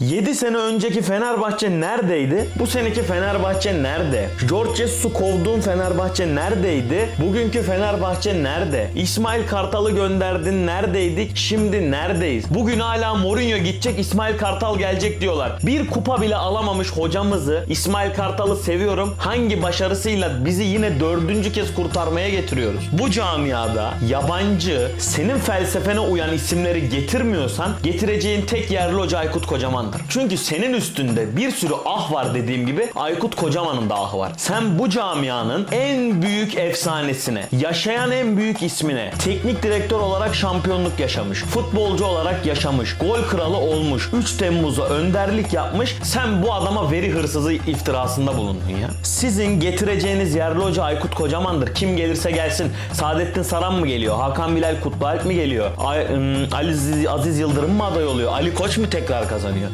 7 sene önceki Fenerbahçe neredeydi? Bu seneki Fenerbahçe nerede? George Jesus'u kovduğun Fenerbahçe neredeydi? Bugünkü Fenerbahçe nerede? İsmail Kartal'ı gönderdin neredeydik? Şimdi neredeyiz? Bugün hala Mourinho gidecek İsmail Kartal gelecek diyorlar. Bir kupa bile alamamış hocamızı İsmail Kartal'ı seviyorum. Hangi başarısıyla bizi yine dördüncü kez kurtarmaya getiriyoruz? Bu camiada yabancı, senin felsefene uyan isimleri getirmiyorsan getireceğin tek yerli hoca Aykut Kocaman'dır. Çünkü senin üstünde bir sürü ah var dediğim gibi Aykut Kocaman'ın da ahı var. Sen bu camianın en büyük efsanesine, yaşayan en büyük ismine, teknik direktör olarak şampiyonluk yaşamış, futbolcu olarak yaşamış, gol kralı olmuş, 3 Temmuz'a önderlik yapmış. Sen bu adama veri hırsızı iftirasında bulundun ya. Sizin getireceğiniz yerli hoca Aykut Kocaman'dır. Kim gelirse gelsin. Saadettin Saran mı geliyor? Hakan Bilal Kutlualp mi geliyor? Ay- ım, Ali Aziz- Yıldırım mı aday oluyor? Ali Koç mu tekrar kazanıyor?